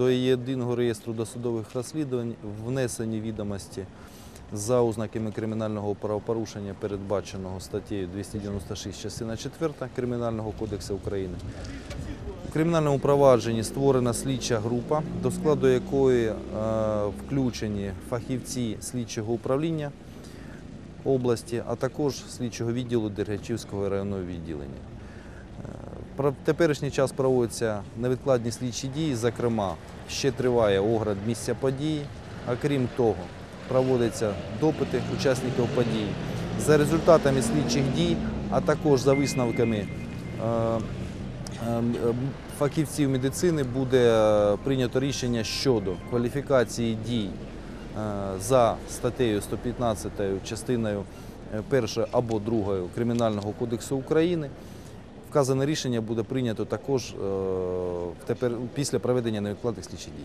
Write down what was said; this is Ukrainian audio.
До єдиного реєстру досудових розслідувань внесені відомості за ознаками кримінального правопорушення, передбаченого статтею 296 частина 4 Кримінального кодексу України. У кримінальному провадженні створена слідча група, до складу якої е, включені фахівці слідчого управління області, а також слідчого відділу Дергачівського районного відділення. Е, В теперішній час проводяться невідкладні слідчі дії, зокрема, ще триває огляд місця події, а крім того, проводяться допити учасників подій. За результатами слідчих дій, а також за висновками е, ем, фахівців медицини буде е, прийнято рішення щодо кваліфікації дій е, за статтею 115 частиною 1 або 2 Кримінального кодексу України. Вказане рішення буде прийнято також е, після проведення невідкладних слідчих дій.